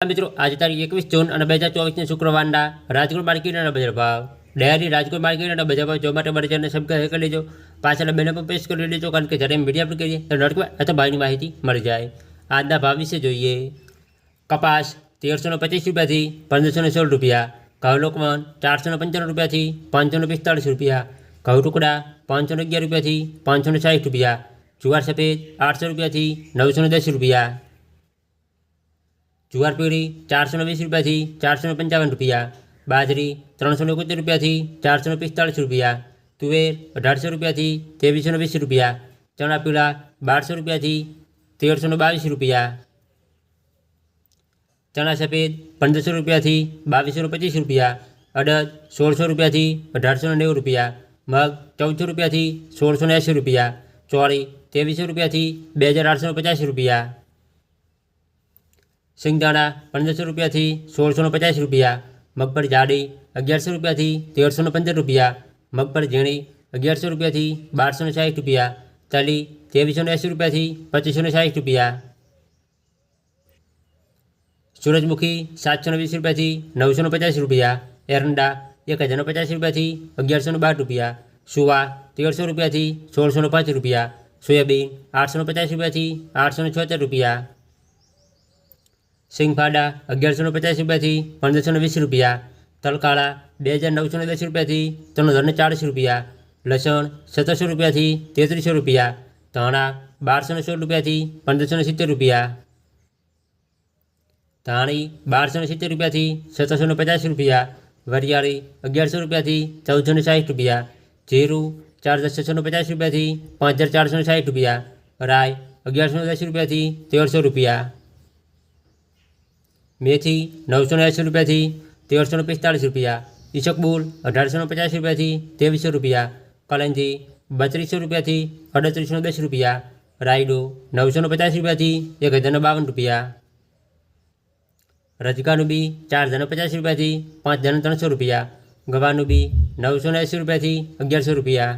મિત્રો આજે તારીખ એકવીસ જૂન અને બે હજાર ચોવીસની શુક્રવારના રાજકોટ માર્કેટના બજાર ભાવ ડેરી રાજકોટ માર્કેટના બજાર ભાવ જોવા માટે મારી ચેનલને સબસ્ક્રાઈબ કરી લેજો પાછળ બેને પણ પ્રેસ કરી લેજો કારણ કે જ્યારે મીડિયા આપણે કરીએ તો નડકવા અથવા ભાવની માહિતી મળી જાય આજના ભાવ વિશે જોઈએ કપાસ તેરસો ને પચીસ રૂપિયાથી પંદરસો ને સોળ રૂપિયા ઘઉં લોકવન ચારસો ને પંચાણું રૂપિયાથી પાંચસો ને પિસ્તાળીસ રૂપિયા ઘઉં ટુકડા પાંચસો ને અગિયાર રૂપિયાથી પાંચસો ને સાઠ રૂપિયા જુવાર સફેદ આઠસો રૂપિયાથી નવસો ને દસ રૂપિયા જુવાર પીળી ચારસો વીસ રૂપિયાથી ચારસો પંચાવન રૂપિયા. બાજરી ત્રણસો ને એકોતેર રૂપિયાથી ચારસો પિસ્તાળીસ રૂપિયા. તુવેર અઢારસો રૂપિયાથી ત્રેવીસો વીસ રૂપિયા. ચણા પીળા બારસો રૂપિયાથી તેરસો ને બાવીસ રૂપિયા. ચણા સફેદ પંદરસો રૂપિયાથી બાવીસો પચીસ રૂપિયા. અડદ સોળસો રૂપિયાથી અઢારસો નેવું રૂપિયા. મગ ચૌદસો રૂપિયાથી સોળસો એંસી રૂપિયા. ચોળી ત્રેવીસો રૂપિયાથી બે હજાર આઠસો પચાસ રૂપિયા. સિંગદાણા પંદરસો રૂપિયાથી સોળસો ને પચાસ રૂપિયા મગફળી જાડી અગિયારસો રૂપિયાથી તેરસો ને પંદર રૂપિયા મગફળી ઝીણી અગિયારસો રૂપિયાથી બારસો ને સાઠ રૂપિયા તલી ત્રેવીસો ને એંસી રૂપિયાથી પચીસો ને સાઠ રૂપિયા સૂરજમુખી સાતસો ને વીસ રૂપિયાથી નવસો ને પચાસ રૂપિયા એરંડા એક હજાર ને પચાસ રૂપિયાથી અગિયારસો ને બાર રૂપિયા સુવા તેરસો રૂપિયાથી સોળસો ને પાંચ રૂપિયા સોયાબીન આઠસો ને પચાસ રૂપિયાથી આઠસો ને છોતેર રૂપિયા સિંગફાડા અગિયારસો ને પચાસ રૂપિયાથી પંદરસો ને વીસ રૂપિયા તલકાળા બે હજાર નવસો ને દસ રૂપિયાથી ત્રણ હજાર ને ચાળીસ રૂપિયા લસણ સત્તરસો રૂપિયાથી તેત્રીસો રૂપિયા ધાણા બારસો ને સોળ રૂપિયાથી પંદરસો ને સિત્તેર રૂપિયા ધાણી બારસો ને સિત્તેર રૂપિયાથી સત્તરસો ને પચાસ રૂપિયા વરિયાળી અગિયારસો રૂપિયાથી ચૌદસો ને સાઠ રૂપિયા જીરું ચાર હજાર છસો ને પચાસ રૂપિયાથી પાંચ હજાર ચારસો ને સાઠ રૂપિયા રાય અગિયારસો ને દસ રૂપિયાથી તેરસો રૂપિયા મેથી નવસો એંસી રૂપિયાથી તેરસો પિસ્તાળીસ રૂપિયા ઈશકબુલ અઢારસો પચાસ રૂપિયાથી ત્રેવીસો રૂપિયા, કલંજી બત્રીસો રૂપિયાથી અડત્રીસો દસ રૂપિયા, રાયડો નવસો ને પચાસ રૂપિયાથી એક હજાર ને બાવન રૂપિયા. રજકાનું બી ચાર હજાર પચાસ રૂપિયાથી પાંચ હજાર ત્રણસો રૂપિયા. ગવાનું બી નવસો એંસી રૂપિયાથી અગિયારસો રૂપિયા.